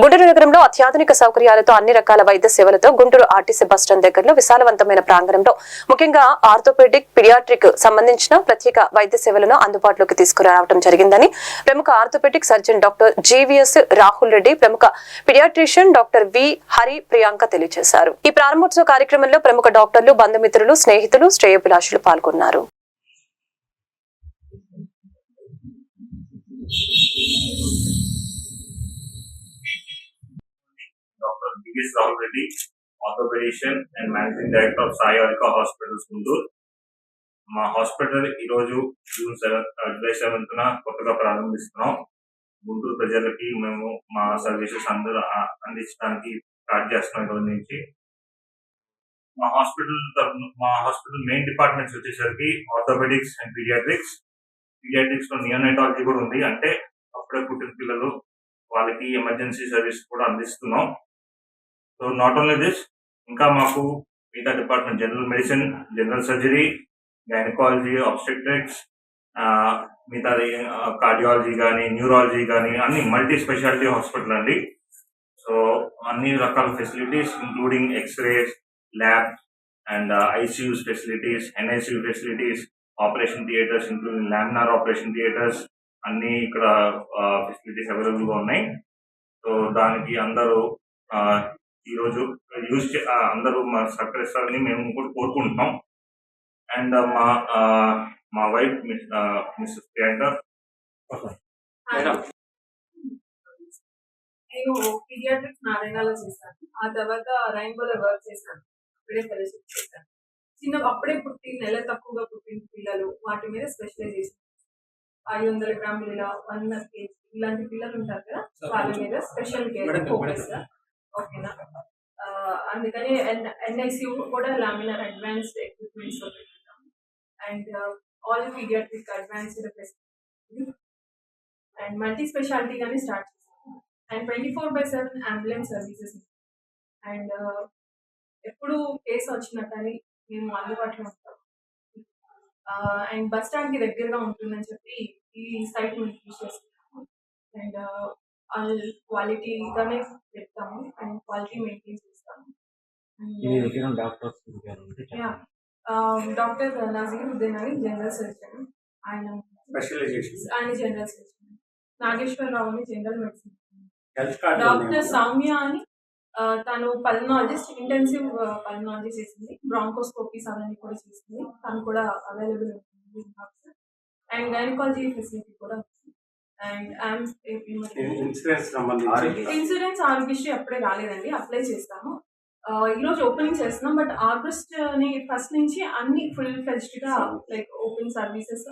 గుంటూరు నగరంలో అత్యాధునిక సౌకర్యాలతో అన్ని రకాల వైద్య సేవలతో గుంటూరు ఆర్టీసీ బస్టాండ్ దగ్గరలో విశాలవంతమైన ప్రాంగణంలో ముఖ్యంగా ఆర్థోపెడిక్ పిడియాట్రిక్ సంబంధించిన ప్రత్యేక వైద్య సేవలను అందుబాటులోకి తీసుకురావడం జరిగిందని ప్రముఖ orthopaedic surgeon doctor G V S Rahul Reddy ప్రముఖ paediatrician doctor V Hari Priyanka తెలియజేశారు. ఈ ప్రారంభోత్సవ కార్యక్రమంలో ప్రముఖ డాక్టర్లు బంధుమిత్రులు స్నేహితులు శ్రేయోభిలాషులు పాల్గొన్నారు. Doctor Rahul Reddy, Reddy orthopaedician and managing director of Sai Alka hospitals Guntur మా హాస్పిటల్ ఈరోజు జూన్ సెవెన్ జూలై సెవెంత్న కొత్తగా ప్రారంభిస్తున్నాం. గుంటూరు ప్రజలకి మేము మా సర్వీసెస్ అందరూ అందించడానికి స్టార్ట్ చేస్తున్నాం ఈరోజు నుంచి. మా హాస్పిటల్ తరఫున మా హాస్పిటల్ మెయిన్ డిపార్ట్మెంట్స్ వచ్చేసరికి ఆర్థోపెడిక్స్ అండ్ పీడియాట్రిక్స్. పీడియాట్రిక్స్లో నియోనైటాలజీ కూడా ఉంది. అంటే అప్పుడే పుట్టిన పిల్లలు వాళ్ళకి ఎమర్జెన్సీ సర్వీస్ కూడా అందిస్తున్నాం. సో నాట్ ఓన్లీ దిస్ ఇంకా మాకు మిగతా department general medicine general surgery gynaecology obstetrics మిగతా కార్డియాలజీ కానీ న్యూరాలజీ కానీ అన్ని మల్టీ స్పెషాలిటీ హాస్పిటల్ అండి. సో అన్ని రకాల facilities including x rays lab and ICU facilities NICU facilities operation theatres including laminar operation theatres అన్ని ఇక్కడ ఫెసిలిటీస్ అవైలబుల్గా ఉన్నాయి. సో దానికి అందరూ ఆ, ఈ రోజు యూజ్ అందరూ మా సహకరిస్తారని మేము కూడా కోరుకుంటున్నాం. అండ్ మా మా వైఫ్ మిస్సెస్ ప్రియాంక. నేను పీడియాట్రిక్స్ నారాయణలో చేశాను. ఆ తర్వాత రైన్బోలో వర్క్ చేశాను. అప్పుడే ఫెలోషిప్ చేశాను. చిన్న అప్పుడే పుట్టి నెల తక్కువగా పుట్టిన పిల్లలు వాటి మీద స్పెషలైజేషన్. ఐదు వందల గ్రాములు ఇలా వన్ కేజీ ఇలాంటి పిల్లలు ఉంటారు కదా వాళ్ళ మీద స్పెషల్ కేర్ ఓకేనా? ఆ, అందుకని ఎన్ఐసియు కూడా laminar advanced equipments and all paediatric advanced facility and multi speciality కానీ స్టార్ట్ చేస్తాం. And twenty four by seven ambulance services and ఎప్పుడు కేసు వచ్చినా కానీ మేము అందుబాటులో ఉంటాం. అండ్ బస్ స్టాండ్కి దగ్గరగా ఉంటుందని చెప్పి ఈ సైట్ మేము యూజ్ చేసుకున్నాము అండ్ క్వాలిటీగానే పెడతాము. అండ్ క్వాలిటీ మెయింటైన్ చేస్తాము. మీ అండ్ దగ్గర డాక్టర్స్. డాక్టర్ నజీర్ ఉద్దీన్ అని జనరల్ సర్జన్ ఆయన స్పెషలైజేషన్ ఆయన జనరల్ సర్జన్ నాగేశ్వరరావు అని general medicine health card doctor Soumya అని తను పల్నాలజిస్ట్ ఇంటెన్సివ్ పల్నాలజీ చేసింది. బ్రాంకోస్కోపీస్ అవన్నీ కూడా చేసింది. తను కూడా అవైలబుల్ ఉంటుంది అండ్ గైనకాలజీ ఫెసిలిటీ కూడా ఉంది. అండ్ ఇన్సూరెన్స్ సంబంధించి. ఇన్సూరెన్స్ ఆరోగ్యశ్రీ అప్పుడే రాలేదండి. అప్లై చేస్తాము. ఆ, ఈ రోజు ఓపెనింగ్ చేస్తున్నాం బట్ ఆగస్ట్ని ఫస్ట్ నుంచి అన్ని ఫుల్ ఫ్లెజ్డ్గా లైక్ ఓపెన్ సర్వీసెస్